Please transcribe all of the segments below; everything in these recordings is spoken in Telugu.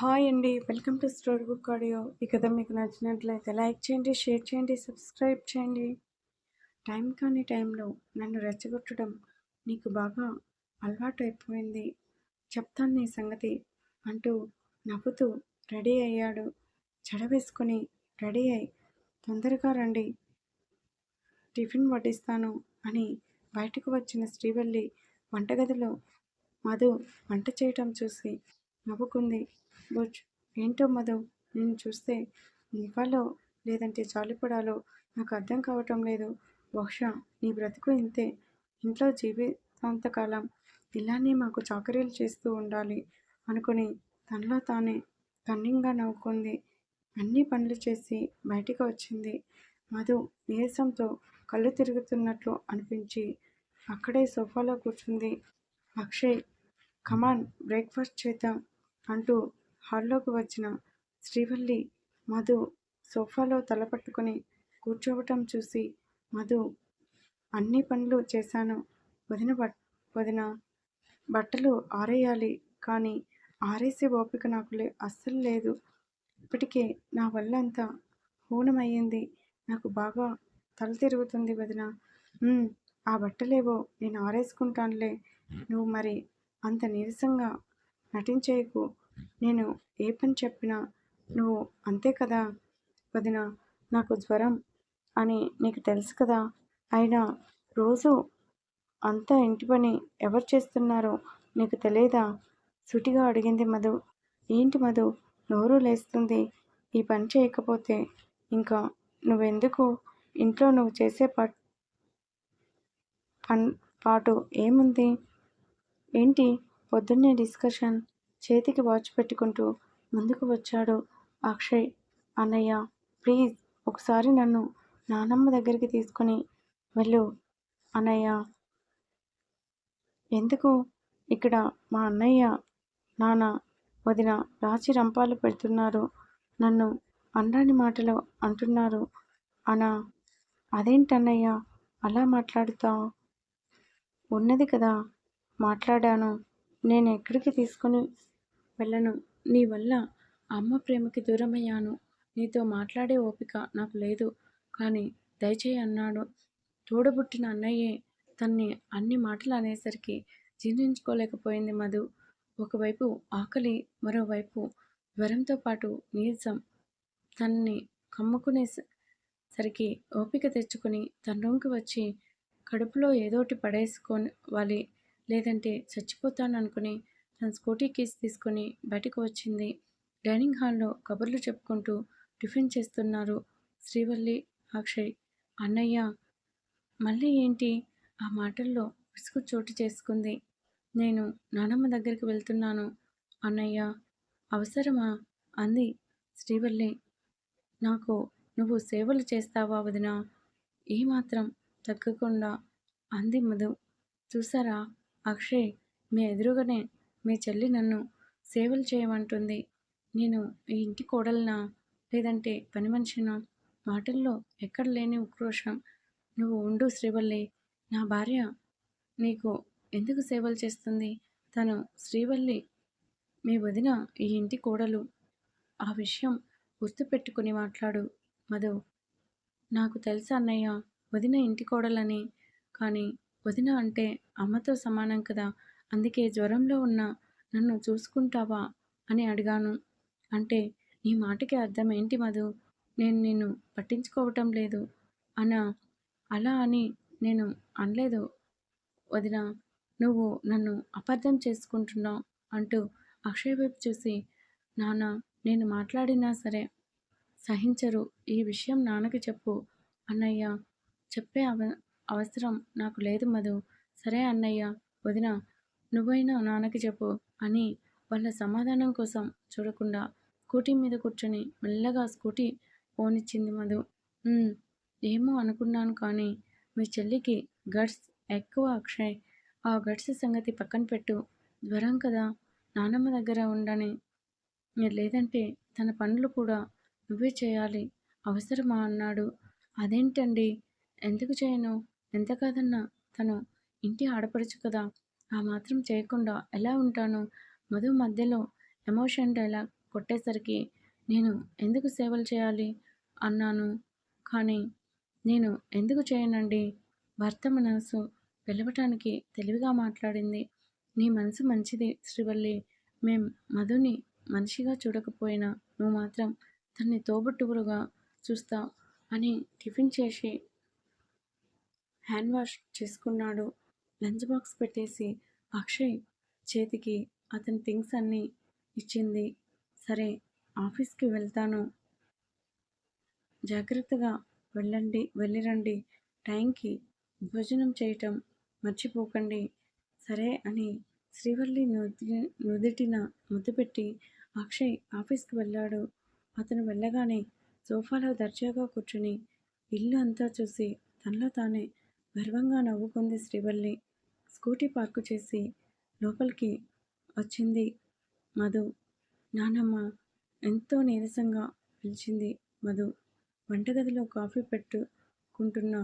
హాయ్ అండి. Welcome to story book audio. ఈ కథ మీకు నచ్చినట్లయితే లైక్ చేయండి షేర్ చేయండి సబ్స్క్రైబ్ చేయండి. టైం కాని టైంలో నన్ను రెచ్చగొట్టడం నీకు బాగా అలవాటు అయిపోయింది చెప్తాను నీ సంగతి అంటూ నవ్వుతూ రెడీ అయ్యాడు. చెడ వేసుకొని రెడీ అయి తొందరగా రండి టిఫిన్ వడ్డిస్తాను అని బయటకు వచ్చిన శ్రీవల్లి వంటగదిలో మధు వంట చేయటం చూసి నవ్వుకుంది. బుజ్ ఏంటో మధు? నేను చూస్తే నివ్వాలో లేదంటే జాలిపడాలో నాకు అర్థం కావటం లేదు. బహుశా నీ బ్రతుకు ఇంతే. ఇంట్లో జీవితాంతకాలం ఇలానే మాకు చాకరీలు చేస్తూ ఉండాలి అనుకుని తనలో తానే కన్నింగా నవ్వుకుంది. అన్ని పనులు చేసి బయటికి వచ్చింది. మధు నీరసంతో కళ్ళు తిరుగుతున్నట్లు అనిపించి అక్కడే సోఫాలో కూర్చుంది. అక్షయ్ కమాన్ బ్రేక్ఫాస్ట్ చేద్దాం. అంటూ హాల్లోకి వచ్చిన శ్రీవల్లి మధు సోఫాలో తల పట్టుకొని కూర్చోవటం చూసి మధు అన్ని పనులు చేశాను. వదిన బట్ వదిన బట్టలు ఆరేయాలి. కానీ ఆరేసే ఓపిక నాకు లే అస్సలు లేదు. ఇప్పటికే నా వల్ల అంతా హూనమయ్యింది. నాకు బాగా తల తిరుగుతుంది వదిన. ఆ బట్టలేవో నేను ఆరేసుకుంటానులే. నువ్వు మరి అంత నీరసంగా నటించేయకు. నేను ఏ పని చెప్పినా నువ్వు అంతే కదా? వదిన నాకు జ్వరం అని నీకు తెలుసు కదా? అయినా రోజు అంతా ఇంటి పని ఎవరు చేస్తున్నారో నీకు తెలియదా? సుటిగా అడిగింది మధు. ఏంటి మధు? నోరు లేస్తుంది. ఈ పని చేయకపోతే ఇంకా నువ్వెందుకు? ఇంట్లో నువ్వు చేసే ప పన్ పాటు ఏముంది? ఏంటి? పొద్దున్నే డిస్కషన్. చేతికి వాచ్ పెట్టుకుంటూ ముందుకు వచ్చాడు. అక్షయ్ అన్నయ్య ప్లీజ్ ఒకసారి నన్ను నానమ్మ దగ్గరికి తీసుకొని వెళ్ళు అన్నయ్య. ఎందుకు? ఇక్కడ మా అన్నయ్య నాన్న వదిన రాచి రంపాలు పెడుతున్నారు. నన్ను అనరాని మాటలు అంటున్నారు. అనా అదేంటన్నయ్య అలా మాట్లాడుతావు ఉన్నది కదా మాట్లాడాను. నేను ఎక్కడికి తీసుకొని వెళ్ళను. నీ వల్ల అమ్మ ప్రేమకి దూరమయ్యాను. నీతో మాట్లాడే ఓపిక నాకు లేదు. కానీ దయచేయి అన్నాడు. తోడబుట్టిన అన్నయ్యే తన్ని అన్ని మాటలు అనేసరికి జీర్ణించుకోలేకపోయింది మధు. ఒకవైపు ఆకలి మరోవైపు జ్వరంతో పాటు నీరసం. తన్ని కమ్ముకునే స- సరికి ఓపిక తెచ్చుకొని తన రూమ్కి వచ్చి కడుపులో ఏదోటి పడేసుకోవాలి లేదంటే చచ్చిపోతాను అనుకుని తన స్కూటీ కీస్ తీసుకొని బయటకు వచ్చింది. డైనింగ్ హాల్లో కబుర్లు చెప్పుకుంటూ టిఫిన్ చేస్తున్నారు శ్రీవల్లి అక్షయ్ అన్నయ్య. మళ్ళీ ఏంటి? ఆ మాటల్లో విసుగు చోటు చేసుకుంది. నేను నానమ్మ దగ్గరికి వెళ్తున్నాను. అన్నయ్య అవసరమా? అంది శ్రీవల్లి. నాకు నువ్వు సేవలు చేస్తావా వదినా? ఏమాత్రం తగ్గకుండా అంది మధు. చూసారా? అక్షయ్ మీ ఎదురుగానే మీ చెల్లి నన్ను సేవలు చేయమంటుంది. నేను ఈ ఇంటి కోడలనా లేదంటే పని మనిషినా మాటల్లో ఎక్కడ లేని ఉక్రోషం. నువ్వు ఉండు శ్రీవల్లి నా భార్య నీకు ఎందుకు సేవలు చేస్తుంది? తను శ్రీవల్లి మీ వదిన ఈ ఇంటి కోడలు. ఆ విషయం గుర్తుపెట్టుకుని మాట్లాడు మధు. నాకు తెలుసా అన్నయ్య వదిన ఇంటి కోడలని కానీ వదిన అంటే అమ్మతో సమానం కదా. అందుకే జ్వరంలో ఉన్న నన్ను చూసుకుంటావా? అని అడిగాను. అంటే నీ మాటకి అర్థం ఏంటి మధు? నేను నిన్ను పట్టించుకోవటం లేదు. అన అలా అని నేను అనలేదు. వదిన నువ్వు నన్ను అపార్థం చేసుకుంటున్నావు అంటూ అక్షయ్ వైపు చూసి నాన్న నేను మాట్లాడినా సరే సహించరు. ఈ విషయం నాన్నకి చెప్పు. అన్నయ్య చెప్పే అవ అవసరం నాకు లేదు మధు. సరే అన్నయ్య వదిన నువ్వైనా నాన్నకి చెప్పు అని వాళ్ళ సమాధానం కోసం చూడకుండా స్కూటీ మీద కూర్చొని మెల్లగా స్కూటీ పోనిచ్చింది మధు. ఏమో అనుకున్నాను కానీ మీ చెల్లికి గట్స్ ఎక్కువ అక్షయ్. ఆ గట్స్ సంగతి పక్కన పెట్టు. జ్వరం కదా నానమ్మ దగ్గర ఉండని. లేదంటే తన పనులు కూడా నువ్వే చేయాలి. అవసరమా? అన్నాడు. అదేంటండి? ఎందుకు చేయను? ఎంత కాదన్నా తను ఇంటి ఆడపడుచు కదా. ఆ మాత్రం చేయకుండా ఎలా ఉంటాను? మధు మధ్యలో ఎమోషన్ డైలాగ్ కొట్టేసరికి నేను ఎందుకు సేవలు చేయాలి? అన్నాను. కానీ నేను ఎందుకు చేయనండి? భర్త మనసు పిలవటానికి తెలివిగా మాట్లాడింది. నీ మనసు మంచిది శ్రీవల్లి. మేం మధుని మనిషిగా చూడకపోయినా నువ్వు మాత్రం తన్ని తోబుట్టువులుగా చూస్తావు అని టిఫిన్ చేసి హ్యాండ్ వాష్ చేసుకున్నాడు. లంచ్ బాక్స్ పెట్టేసి అక్షయ్ చేతికి అతని థింగ్స్ అన్నీ ఇచ్చింది. సరే ఆఫీస్కి వెళ్తాను. జాగ్రత్తగా వెళ్ళండి వెళ్ళిరండి. టైంకి భోజనం చేయటం మర్చిపోకండి. సరే అని శ్రీవల్లి నుది నుదిటిన ముద్దు పెట్టి అక్షయ్ ఆఫీస్కి వెళ్ళాడు. అతను వెళ్ళగానే సోఫాలో దర్జాగా కూర్చుని ఇల్లు అంతా చూసి తనలో తానే గర్వంగా నవ్వుకుంది శ్రీవల్లి. స్కూటీ పార్కు చేసి లోపలికి వచ్చింది మధు. నానమ్మ ఎంతో నీరసంగా పిలిచింది మధు. వంటగదిలో కాఫీ పెట్టుకుంటున్న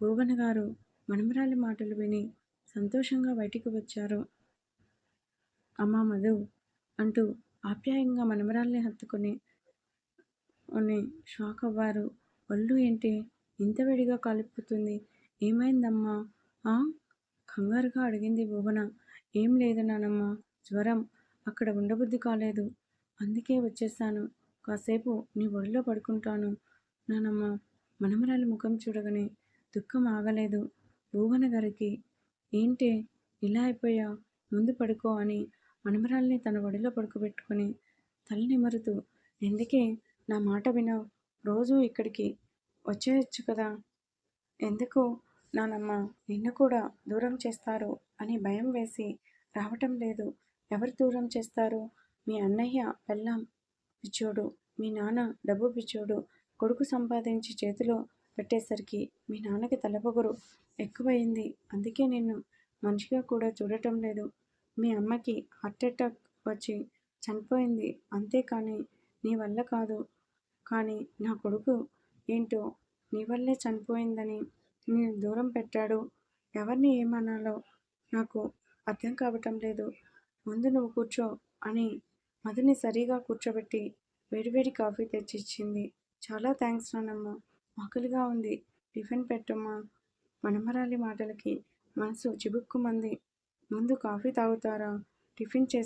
భువన గారు మనమరాలి మాటలు విని సంతోషంగా బయటికి వచ్చారు. అమ్మా మధు అంటూ ఆప్యాయంగా మనమరాల్ని హత్తుకొని అని షాక్ అవ్వారు. ఒళ్ళు ఏంటి? ఇంత వేడిగా కాలిపోతుంది. ఏమైందమ్మా? కంగారుగా అడిగింది భువన ఏం లేదు నానమ్మ జ్వరం. అక్కడ ఉండబుద్ధి కాలేదు. అందుకే వచ్చేసాను. కాసేపు నీ ఒడిలో పడుకుంటాను. నానమ్మ మనమరాలి ముఖం చూడగానే దుఃఖం ఆగలేదు. భువన గారికి ఏంటి ఇలా అయిపోయా? ముందు పడుకో అని మనమరాల్ని తన ఒడిలో పడుకోబెట్టుకుని తల నిమరుతూ ఎందుకే? నా మాట వినవు. రోజు ఇక్కడికి వచ్చేయచ్చు కదా. ఎందుకు? నానమ్మ నిన్ను కూడా దూరం చేస్తారు అని భయం వేసి రావటం లేదు. ఎవరు దూరం చేస్తారు? మీ అన్నయ్య పెళ్ళాం పిచ్చోడు మీ నాన్న డబ్బు పిచ్చోడు కొడుకు సంపాదించి చేతిలో పెట్టేసరికి మీ నాన్నకి తలపొగరు ఎక్కువయింది అందుకే నిన్ను మనిషిగా కూడా చూడటం లేదు. మీ అమ్మకి హార్ట్ అటాక్ వచ్చి చనిపోయింది. అంతేకాని నీ వల్ల కాదు. కానీ నా కొడుకు ఏంటో నీ వల్లే చనిపోయిందని నేను దూరం పెట్టాడు. ఎవరిని ఏమనాలో? నాకు అర్థం కావటం లేదు. ముందు నువ్వు కూర్చో అని మధుని సరిగా కూర్చోబెట్టి వేడివేడి కాఫీ తెచ్చిచ్చింది. చాలా థ్యాంక్స్ నానమ్మ. ఆకలిగా ఉంది. టిఫిన్ పెట్టమ్మా. మనమరాలి మాటలకి మనసు చిబుక్కుమంది. ముందు కాఫీ తాగుతారా? టిఫిన్ చే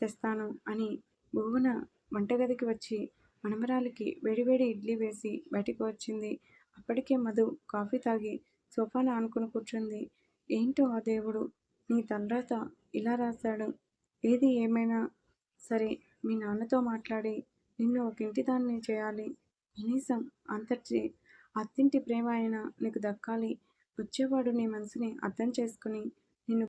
తెస్తాను అని భువన వంటగదికి వచ్చి మనమరాలికి వేడివేడి ఇడ్లీ వేసి బయటికి వచ్చింది. అప్పటికే మధు కాఫీ తాగి సోఫాను ఆనుకుని కూర్చుంది. ఏంటో ఆ దేవుడు? నీ తలరాత ఇలా రాశాడు. ఏది ఏమైనా సరే మీ నాన్నతో మాట్లాడి నిన్ను ఒక ఇంటి దాన్ని చేయాలి. కనీసం అంతటి అత్తింటి ప్రేమ అయినా నీకు దక్కాలి. వచ్చేవాడు నీ మనసుని అర్థం చేసుకుని